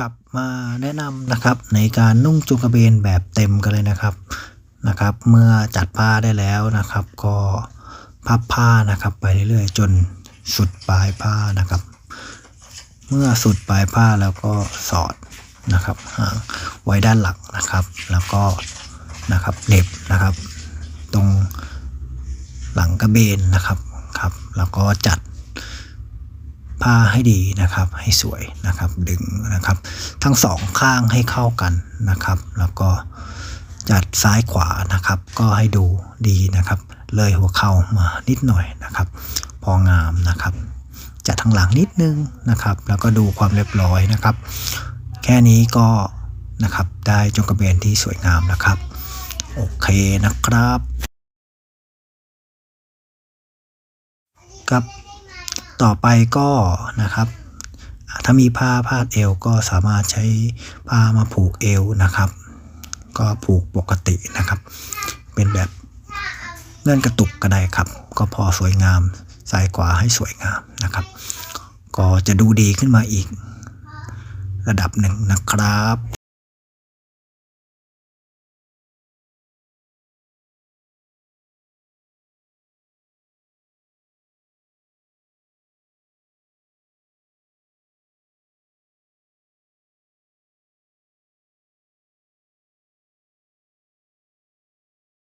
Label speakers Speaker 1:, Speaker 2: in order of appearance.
Speaker 1: กลับมาแนะนำนะครับในการนุ่งจุงกระเบนแบบเต็มกันเลยนะครับนะครับ เมื่อจัดผ้าได้แล้วนะครับ ก็พับผ้านะครับ ไปเรื่อยๆ จนสุดปลายผ้านะครับ เมื่อสุดปลายผ้าแล้วก็สอดนะครับไว้ด้านหลังนะครับ แล้วก็นะครับเน็บนะครับ ตรงหลังกระเบนนะครับครับ แล้วก็จัด ผ้าให้ดีนะครับ ให้สวยนะครับดึงนะครับ ทั้งสองข้างให้เข้ากันนะครับ แล้วก็จัดซ้ายขวานะครับ ก็ให้ดูดีนะครับ เลยหัวเข่ามานิดหน่อยนะครับ พองามนะครับ จัดทางหลังนิดนึงนะครับ แล้วก็ดูความเรียบร้อยนะครับ แค่นี้ก็นะครับได้จงกระเบนที่สวยงามนะครับ โอเคนะครับครับ ต่อไปก็นะครับ ถ้ามีผ้าพาดเอวก็สามารถใช้ผ้ามาผูกเอวนะครับ ก็ผูกปกตินะครับ เป็นแบบเงื่อนกระตุกก็ได้ครับ ก็พอสวยงามซ้ายขวาให้สวยงามนะครับ ก็จะดูดีขึ้นมาอีกระดับหนึ่งนะครับ